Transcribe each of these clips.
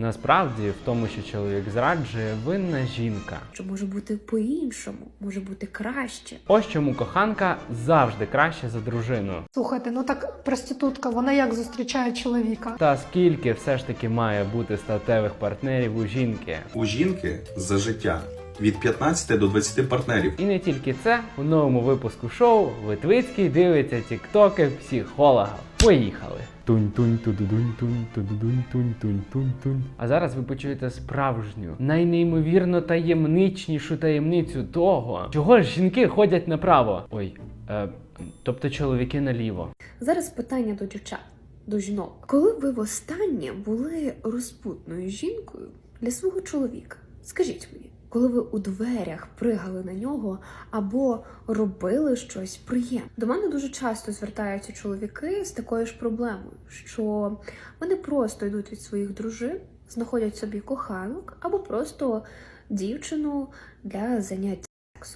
Насправді, в тому, що чоловік зраджує, винна жінка. Що може бути по-іншому, може бути краще. Ось чому коханка завжди краще за дружину. Слухайте, ну так проститутка, вона як зустрічає чоловіка? Та скільки все ж таки має бути статевих партнерів у жінки? У жінки за життя від 15 до 20 партнерів. І не тільки це, у новому випуску шоу Витвицький дивиться тіктоки психолога. Поїхали! Тунь тунь тудудунь тунь тудудунь тунь тунь тунь тунь. А зараз ви почуєте справжню, найнеймовірно таємничнішу таємницю того, чого ж жінки ходять направо. Ой, е, тобто чоловіки наліво. Зараз питання до дівчат, до жінок. Коли ви востаннє були розпутною жінкою для свого чоловіка? Скажіть мені, коли ви у дверях пригали на нього або робили щось приємне? До мене дуже часто звертаються чоловіки з такою ж проблемою, що вони просто йдуть від своїх дружин, знаходять собі коханок або просто дівчину для занять.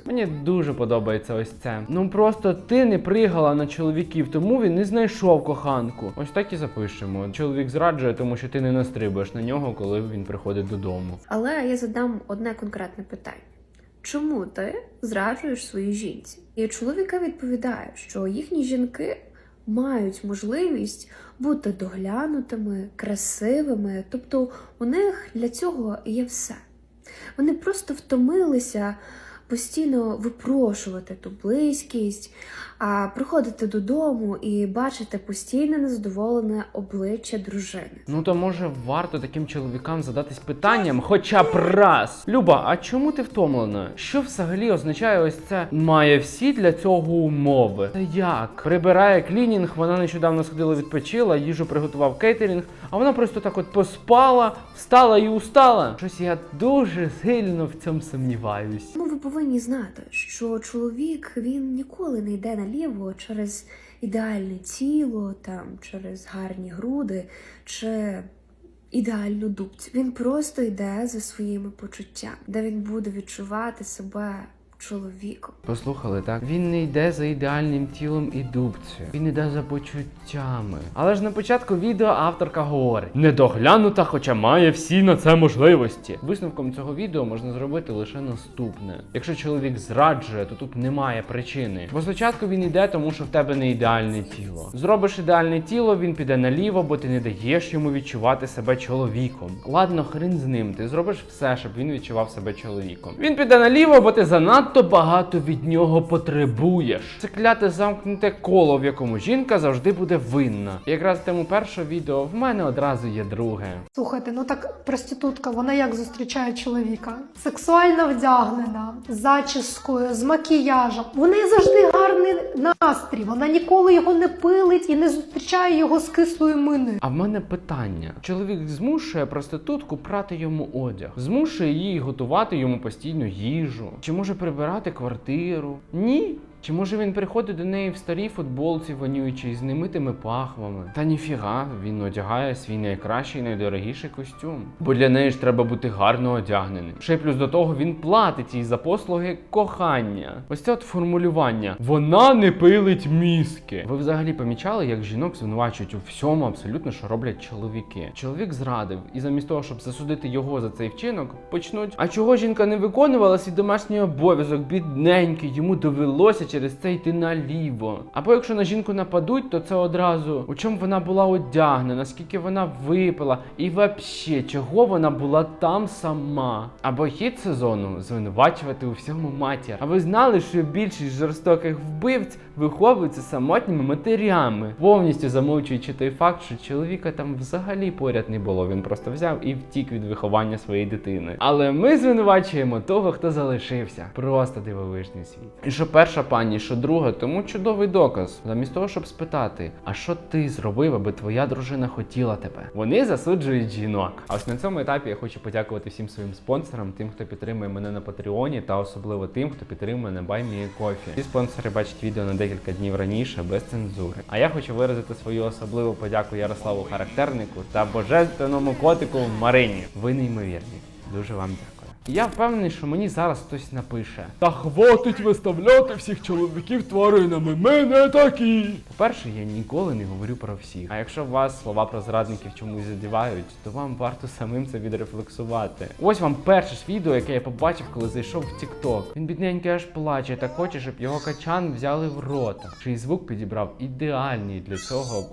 Мені дуже подобається ось це. Ну просто ти не пригала на чоловіків, тому він не знайшов коханку. Ось так і запишемо. Чоловік зраджує, тому що ти не настрибаєш на нього, коли він приходить додому. Але я задам одне конкретне питання: чому ти зраджуєш своїй жінці? І чоловіка відповідає, що їхні жінки мають можливість бути доглянутими, красивими, тобто у них для цього є все. Вони просто втомилися постійно випрошувати ту близькість, а приходити додому і бачити постійне незадоволене обличчя дружини. Ну то може варто таким чоловікам задатись питанням, хоча б раз. Люба, а чому ти втомлена? Що взагалі означає ось це? Має всі для цього умови. Та як? Прибирає клінінг, вона нещодавно сходила відпочила, їжу приготував кейтерінг, а вона просто так от поспала, встала і устала. Щось я дуже сильно в цьому сумніваюсь. Ну, ви повинні знати, що чоловік він ніколи не йде наліво через ідеальне тіло, там через гарні груди чи ідеальну дубцю. Він просто йде за своїми почуттями, де він буде відчувати себе чоловіком. Послухали, так? Він не йде за ідеальним тілом і дубцею. Він йде за почуттями. Але ж на початку відео авторка говорить: недоглянута, хоча має всі на це можливості. Висновком цього відео можна зробити лише наступне: якщо чоловік зраджує, то тут немає причини. Бо спочатку він йде, тому що в тебе не ідеальне тіло. Зробиш ідеальне тіло, він піде наліво, бо ти не даєш йому відчувати себе чоловіком. Ладно, хрен з ним. Ти зробиш все, щоб він відчував себе чоловіком. Він піде наліво, бо ти занадто багато від нього потребуєш. Це кляте замкнуте коло, в якому жінка завжди буде винна. І якраз тому першого відео в мене одразу є друге. Слухайте, ну так проститутка, вона як зустрічає чоловіка? Сексуально вдягнена, з зачіскою, з макіяжем. Вони завжди гарний настрій. Вона ніколи його не пилить і не зустрічає його з кислою миною. А в мене питання: чоловік змушує проститутку прати йому одяг, змушує її готувати йому постійну їжу, чи може прибирати квартиру? Ні. Чи може він приходить до неї в старій футболці вонючій з немитими пахвами? Та ніфіга, він одягає свій найкращий, найдорогіший костюм. Бо для неї ж треба бути гарно одягненим. Ще плюс до того він платить їй за послуги кохання. Ось це от формулювання. Вона не пилить мізки. Ви взагалі помічали, як жінок звинувачують у всьому абсолютно, що роблять чоловіки. Чоловік зрадив, і замість того, щоб засудити його за цей вчинок, почнуть. А чого жінка не виконувала свій домашній обов'язок, бідненький, йому довелося через це йти наліво. Або якщо на жінку нападуть, то це одразу у чому вона була одягнена, скільки вона випила, і вообще, чого вона була там сама. Або хід сезону звинувачувати у всьому матір. А ви знали, що більшість жорстоких вбивць виховуються самотніми матерями, повністю замовчуючи той факт, що чоловіка там взагалі поряд не було. Він просто взяв і втік від виховання своєї дитини. Але ми звинувачуємо того, хто залишився. Просто дивовижний світ. І що перша пані, що друга, тому чудовий доказ. Замість того, щоб спитати, а що ти зробив, аби твоя дружина хотіла тебе? Вони засуджують жінок. А ось на цьому етапі я хочу подякувати всім своїм спонсорам, тим, хто підтримує мене на Патреоні, та особливо тим, хто підтримує на BuyMeACoffee. Ці спонсори бачать відео на декілька днів раніше, без цензури. А я хочу виразити свою особливу подяку Ярославу Характернику та божественному котику Марині. Ви неймовірні. Дуже вам дякую. Я впевнений, що мені зараз хтось напише: Та хватить виставляти всіх чоловіків тваринами, ми не такі. По-перше, я ніколи не говорю про всіх. А якщо вас слова про зрадників чомусь задівають, то вам варто самим це відрефлексувати. Ось вам перше ж відео, яке я побачив, коли зайшов в TikTok. Він бідненький аж плаче та хоче, щоб його качан взяли в рота. Чий звук підібрав ідеальний для цього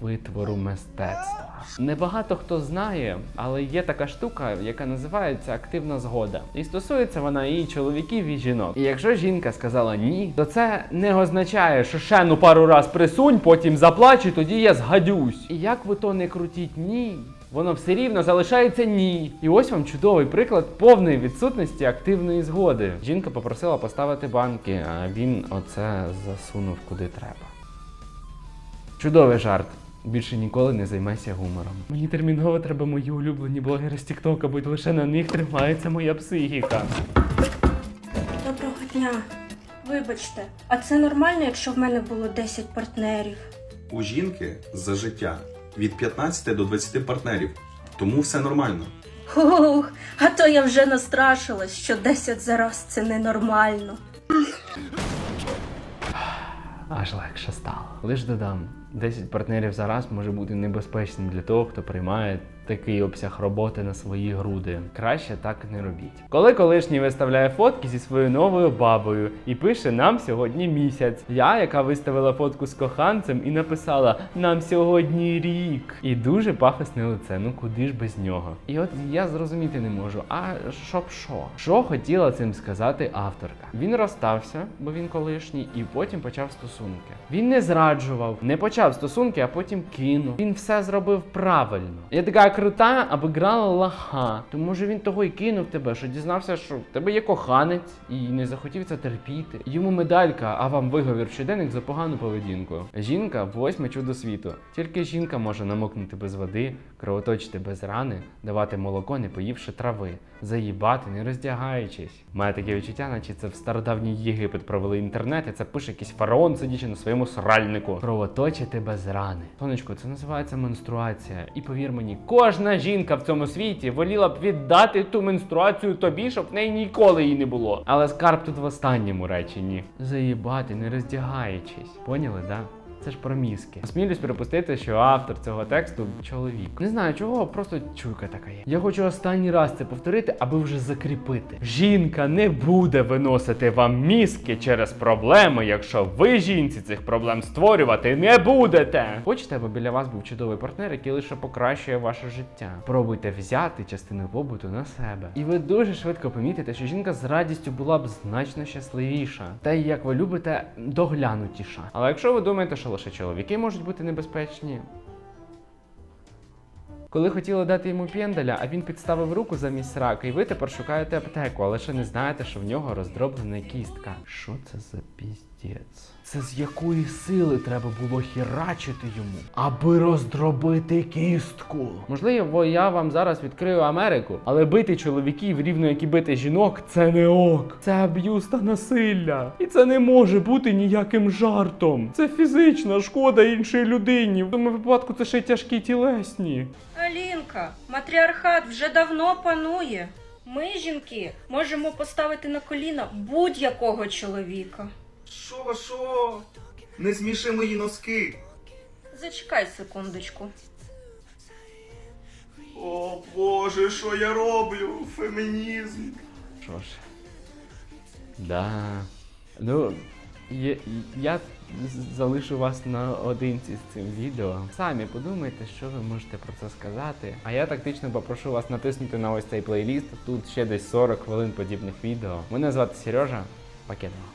витвору мистецтва. Небагато хто знає, але є така штука, яка називається активна згода. І стосується вона і чоловіків, і жінок. І якщо жінка сказала ні, то це не означає, що ще ну пару раз присунь, потім заплач, і тоді я згадюсь. І як ви то не крутіть ні. Воно все рівно залишається ні. І ось вам чудовий приклад повної відсутності активної згоди. Жінка попросила поставити банки, а він оце засунув куди треба. Чудовий жарт. Більше ніколи не займайся гумором. Мені терміново треба мої улюблені блогери з Тіктока, бо лише на них тримається моя психіка. Доброго дня. Вибачте, а це нормально, якщо в мене було 10 партнерів? У жінки за життя від 15 до 20 партнерів. Тому все нормально. Ух, а то я вже настрашилась, що 10 за раз це ненормально. Аж легше стало. Лиш додам, 10 партнерів за раз може бути небезпечним для того, хто приймає такий обсяг роботи на свої груди. Краще так не робіть. Коли колишній виставляє фотки зі своєю новою бабою і пише нам сьогодні місяць. Я, яка виставила фотку з коханцем і написала нам сьогодні рік. І дуже пафосне лице. Ну куди ж без нього? І от я зрозуміти не можу. А щоб що? Що хотіла цим сказати авторка? Він розстався, бо він колишній, і потім почав стосунки. Він не зраджував, не почав стосунки, а потім кинув. Він все зробив правильно. Я така крута, обіграла лоха. То може він того й кинув тебе, що дізнався, що в тебе є коханець і не захотів це терпіти. Йому медалька, а вам виговір щоденник за погану поведінку. Жінка восьме чудо світу. Тільки жінка може намокнути без води, кровоточити без рани, давати молоко, не поївши трави, заїбати, не роздягаючись. Має таке відчуття, наче це в стародавній Єгипет провели інтернет, і це пише якийсь фараон, сидячи на своєму сральнику. Кровоточити без рани. Сонечко, це називається менструація. І повір мені, кожна жінка в цьому світі воліла б віддати ту менструацію тобі, щоб в неї ніколи її не було. Але скарб тут в останньому реченні. Заїбати, не роздягаючись. Поняли, да? Це ж про мізки. Смілюсь припустити, що автор цього тексту чоловік. Не знаю чого, просто чуйка така є. Я хочу останній раз це повторити, аби вже закріпити. Жінка не буде виносити вам мізки через проблеми, якщо ви жінці цих проблем створювати не будете. Хочете, аби біля вас був чудовий партнер, який лише покращує ваше життя. Пробуйте взяти частину побуту на себе. І ви дуже швидко помітите, що жінка з радістю була б значно щасливіша. Та й як ви любите, доглянутіша. Але якщо ви думаєте, що лише чоловіки можуть бути небезпечні, коли хотіли дати йому пендаля, а він підставив руку замість рака, і ви тепер шукаєте аптеку, але ще не знаєте, що в нього роздроблена кістка. Що це за піздець? Це з якої сили треба було херачити йому, аби роздробити кістку? Можливо, я вам зараз відкрию Америку, але бити чоловіків рівно як і бити жінок, це не ок. Це аб'юз та насилля. І це не може бути ніяким жартом. Це фізична шкода іншій людині. В тому випадку це ще тяжкі тілесні. Алінка, матріархат вже давно панує. Ми, жінки, можемо поставити на коліна будь-якого чоловіка. Що, що? Не сміши мої носки. Зачекай секундочку. О Боже, що я роблю? Фемінізм. Що ж. Да. Ну, я, я залишу вас наодинці з цим відео. Самі подумайте, що ви можете про це сказати. А я тактично попрошу вас натиснути на ось цей плейліст. Тут ще десь 40 хвилин подібних відео. Мене звати Сережа. Пакетова.